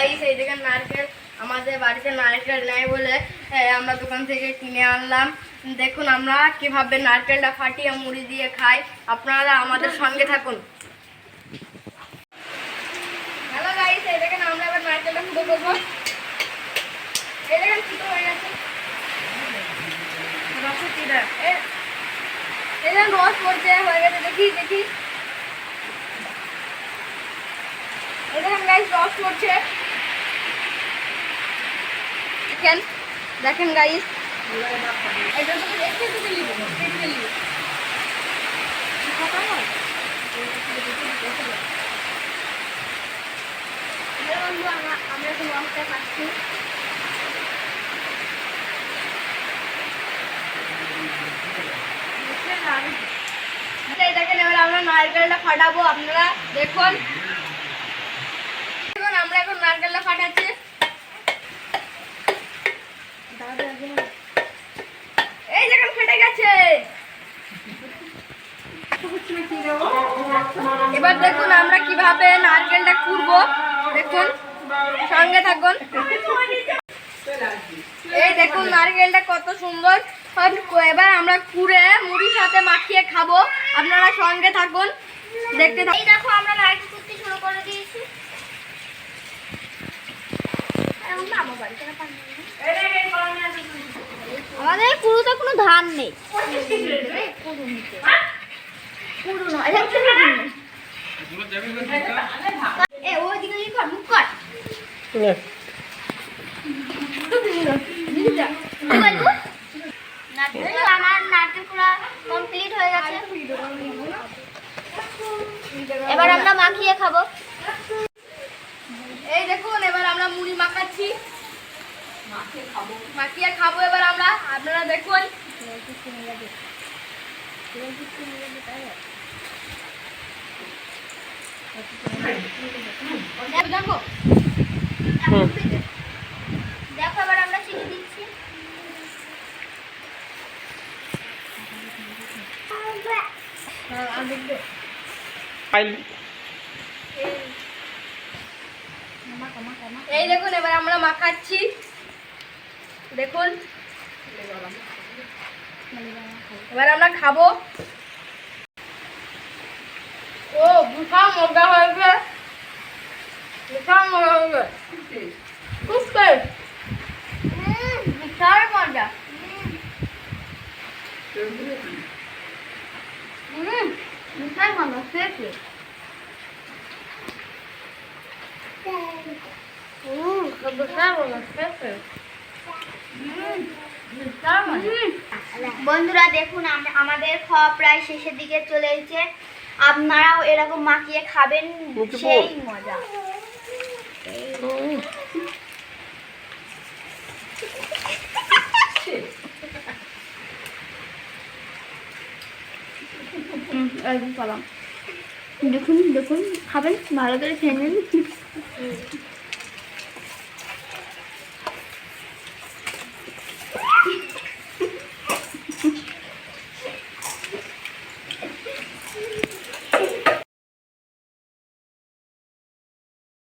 Guys এই দেখেন নারকেল, আমাদের বাড়িতে নারকেল নেই বলে আমরা দোকান থেকে কিনে আনলাম। দেখুন আমরা কীভাবে নারকেলটা ফাটিয়ে মুড়ি দিয়ে খাই। আপনারা আমাদের সঙ্গে থাকুন। দেখি দেখি। এই দেখেন গাইস রস পড়ছে। দেখেন দেখেন গাইস আমরা এখন খাচ্ছি এই দেখেন, এবার আমরা নারকেলটা ফাটাবো, আপনারা দেখুন। আমরা এখন নারকেলটা ফাটাচ্ছি এই দেখেন ফেটে গেছে এবার দেখুন আমরা কীভাবে নারকেলটা কুড়বো। দেখুন সঙ্গে থাকুন। এই দেখুন নারকেলটা কত সুন্দর। এবার আমরা কুড়ে মুড়ির সাথে মাখিয়ে খাব। আপনারা সঙ্গে থাকুন। দেখতে থাকুন। এই দেখো আমরা নারকেল কুটতে শুরু করে দিয়েছি। আমাদের কুড়ুতে কোনো ধান নেই। কুড়ু কুড়ু নয় আমার নারকেল কুড়া কমপ্লিট হয়ে গেছে এবার আমরা মাখিয়ে খাব। এই দেখুন এবার আমরা মুড়ি মাখাচ্ছি। মাখিয়ে খাব এবার আমরা। আপনারা দেখুন দেখো দেখো এবার আমরা চিনি দিচ্ছি এই দেখুন এবার আমরা মাখাচ্ছি। দেখুন। এবার আমরা খাব। বিশাল মজা হয়েছে বিশাল মজা হয়েছে টেস্ট বিশাল মজা। হুম বিশাল মজা খেয়েছে হুম বিশাল মজা খেয়েছে হুম বন্ধুরা দেখুন আমাদের খাওয়া প্রায় শেষের দিকে চলে এসেছে। আপনারাও এরকম মাখিয়ে খাবেন সেই মজা। দেখুন দেখুন খাবেন ভালো করে খেয়ে নিন।